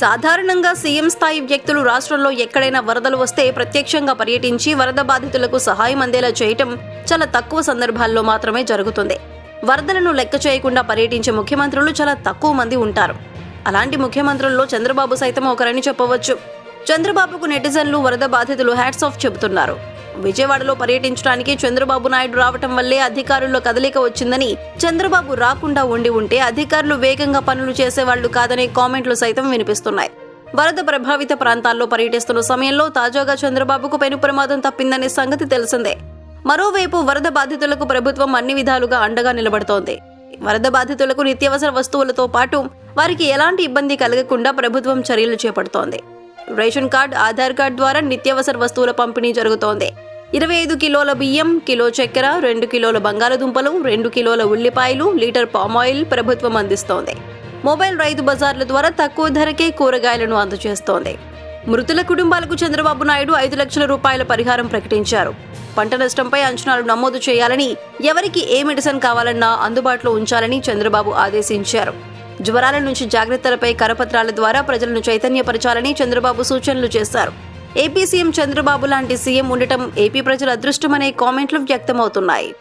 సాధారణంగా సీఎం స్థాయి వ్యక్తులు రాష్ట్రంలో ఎక్కడైనా వరదలు వస్తే ప్రత్యక్షంగా పర్యటించి వరద బాధితులకు సహాయం అందేలా చేయటం చాలా తక్కువ సందర్భాల్లో మాత్రమే జరుగుతుంది. వరదలను లెక్క చేయకుండా పర్యటించే ముఖ్యమంత్రులు చాలా తక్కువ మంది ఉంటారు. అలాంటి ముఖ్యమంత్రుల్లో చంద్రబాబు సైతం ఒకరని చెప్పవచ్చు. చంద్రబాబుకు నెటిజన్లు వరద బాధితులు హ్యాట్స్ ఆఫ్ చెబుతున్నారు. విజయవాడలో పర్యటించడానికి చంద్రబాబు నాయుడు రావటం వల్లే అధికారుల్లో కదలిక వచ్చిందని చంద్రబాబు రాకుండా ఉండి ఉంటే అధికారులు వేగంగా పనులు చేసేవాళ్ళు కాదనే కామెంట్లు సైతం వినిపిస్తున్నాయి. వరద ప్రభావిత ప్రాంతాల్లో పర్యటిస్తున్న సమయంలో తాజాగా చంద్రబాబుకు పెను ప్రమాదం తప్పిందనే సంగతి తెలిసిందే. మరోవైపు వరద బాధితులకు ప్రభుత్వం అన్ని విధాలుగా అండగా నిలబడుతోంది. వరద బాధితులకు నిత్యావసర వస్తువులతో పాటు వారికి ఎలాంటి ఇబ్బంది కలగకుండా ప్రభుత్వం చర్యలు చేపడుతోంది. రేషన్ కార్డ్ ఆధార్ కార్డ్ ద్వారా నిత్యావసర వస్తువుల పంపిణీ జరుగుతోంది. ఇరవై ఐదు కిలోల బియ్యం కిలో చక్కెర రెండు కిలోల బంగాళదుంపలు రెండు కిలోల ఉల్లిపాయలు లీటర్ పామాయిల్ ప్రభుత్వం అందిస్తోంది. మొబైల్ రైతు బజార్ల ద్వారా తక్కువ ధరకే కూరగాయలను అందజేస్తోంది. మృతుల కుటుంబాలకు చంద్రబాబు నాయుడు ఐదు లక్షల రూపాయల పరిహారం ప్రకటించారు. పంట నష్టంపై అంచనాలు నమోదు చేయాలని ఎవరికి ఏ మెడిసిన్ కావాలన్నా అందుబాటులో ఉంచాలని చంద్రబాబు ఆదేశించారు. జ్వరాల నుంచి జాగ్రత్తలపై కరపత్రాల ద్వారా ప్రజలను చైతన్యపరచాలని చంద్రబాబు సూచనలు చేశారు. ఏపీ సీఎం చంద్రబాబు లాంటి సీఎం ఉండటం ఏపీ ప్రజల అదృష్టమనే కామెంట్లు వ్యక్తమవుతున్నాయి.